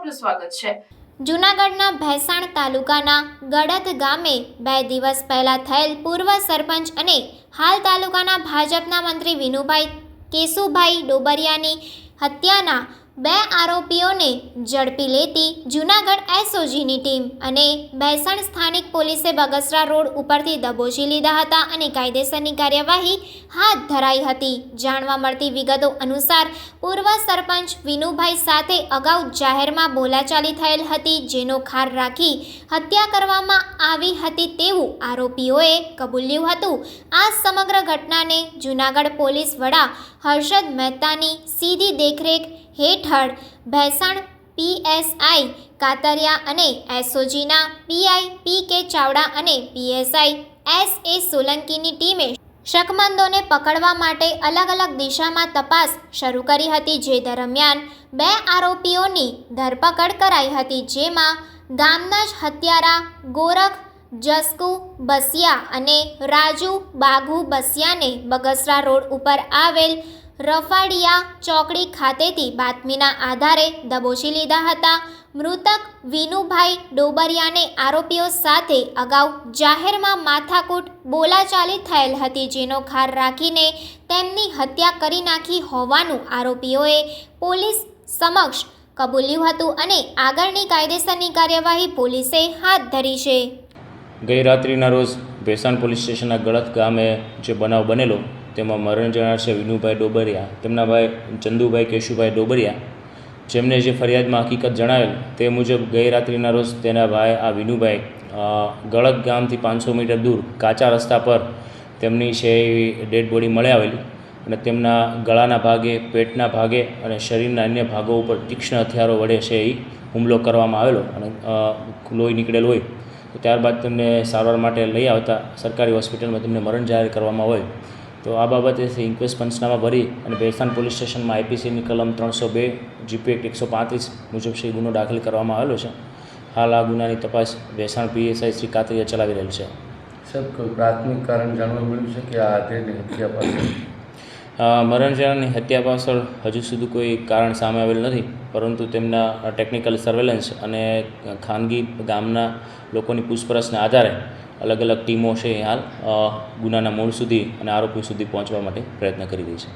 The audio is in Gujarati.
સ્વાગત છે. જૂનાગઢના ભેસાણ તાલુકાના ગડદ ગામે બે દિવસ પહેલા થયેલ પૂર્વ સરપંચ અને હાલ તાલુકાના ભાજપના મંત્રી વિનુભાઈ કેશુભાઈ ડોબરિયાની હત્યાના બે આરોપીઓને ઝડપી લેતી જૂનાગઢ એસઓજીની ટીમ અને ભેસાણ સ્થાનિક પોલીસે બગસરા રોડ ઉપરથી દબોચી લીધા હતા અને કાયદેસરની કાર્યવાહી હાથ ધરાઈ હતી. જાણવા મળતી વિગતો અનુસાર, પૂર્વ સરપંચ વિનુભાઈ સાથે અગાઉ જાહેરમાં બોલાચાલી થયેલ હતી, જેનો ખાર રાખી હત્યા કરવામાં આવી હતી તેવું આરોપીઓએ કબૂલ્યું હતું. આ સમગ્ર ઘટનાને જૂનાગઢ પોલીસ વડા હર્ષદ મહેતાની સીધી દેખરેખ હેઠળ ભેસાણ પીએસઆઈ કાતરિયા અને એસઓજીના પીઆઈ પી કે ચાવડા અને પીએસઆઈ એસ એ સોલંકીની ટીમે શકમંદોને પકડવા માટે અલગ અલગ દિશામાં તપાસ શરૂ કરી હતી જે દરમિયાન બે આરોપીઓની ધરપકડ કરાઈ હતી જેમાં ગામના જ હત્યારા ગોરખ જસ્કુ બસિયા અને રાજુ બાઘુ બસિયાને બગસરા રોડ ઉપર આવેલ રફાડિયા ચોકડી ખાતેથી બાતમીના આધારે દબોચી લીધા હતા. મૃતક વિનુભાઈ ડોબરિયાને આરોપીઓ સાથે અગાઉ જાહેરમાં માથાકૂટ બોલાચાલી થયેલ હતી, જેનો ખાર રાખીને તેમની હત્યા કરી નાખી હોવાનું આરોપીઓએ પોલીસ સમક્ષ કબૂલ્યું હતું અને આગળની કાયદેસરની કાર્યવાહી પોલીસે હાથ ધરી છે. ગઈ રાત્રિના રોજ ભેસાણ પોલીસ સ્ટેશનના ગળત ગામે જે બનાવ બનેલો તેમાં મરણ જનાર છે વિનુભાઈ ડોબરિયા, તેમના ભાઈ ચંદુભાઈ કેશુભાઈ ડોબરિયા. જેમને જે ફરિયાદમાં હકીકત જણાવેલ તે મુજબ ગઈ રાત્રિના રોજ તેના ભાઈ આ વિનુભાઈ ગળક ગામથી પાંચસો મીટર દૂર કાચા રસ્તા પર તેમની છે એવી ડેડ બોડી મળી આવેલી અને તેમના ગળાના ભાગે, પેટના ભાગે અને શરીરના અન્ય ભાગો ઉપર તીક્ષ્ણ હથિયારો વડે છે એ હુમલો કરવામાં આવેલો અને લોહી નીકળેલ હોય. તો ત્યારબાદ તેમને સારવાર માટે લઈ આવતા સરકારી હોસ્પિટલમાં તેમને મરણ જાહેર કરવામાં હોય. તો આ બાબતે ઇન્ક્વેસ્ટ પંચનામા ભરી અને ભેસાણ પોલીસ સ્ટેશનમાં આઈપીસીની કલમ ત્રણસો બે જીપી એક્ટ એકસો પાંત્રીસ મુજબ શ્રી ગુનો દાખલ કરવામાં આવેલો છે. હાલ આ ગુનાની તપાસ ભેસાણ પીએસઆઈ શ્રી કાતરિયા ચલાવી રહેલ છે. સાહેબ કોઈ પ્રાથમિક કારણ જાણવા મળ્યું છે કે આ આધેડની હત્યા પાછળ? અ, મરણ જનારની હત્યા પાછળ હજુ સુધી કોઈ કારણ સામે આવેલ નથી પરંતુ તેમના ટેકનિકલ સર્વેલન્સ અને ખાનગી ગામના લોકોની પૂછપરછના આધારે અલગ અલગ ટીમો છે હાલ ગુનાના મૂળ સુધી અને આરોપી સુધી પહોંચવા માટે પ્રયત્ન કરી રહી છે.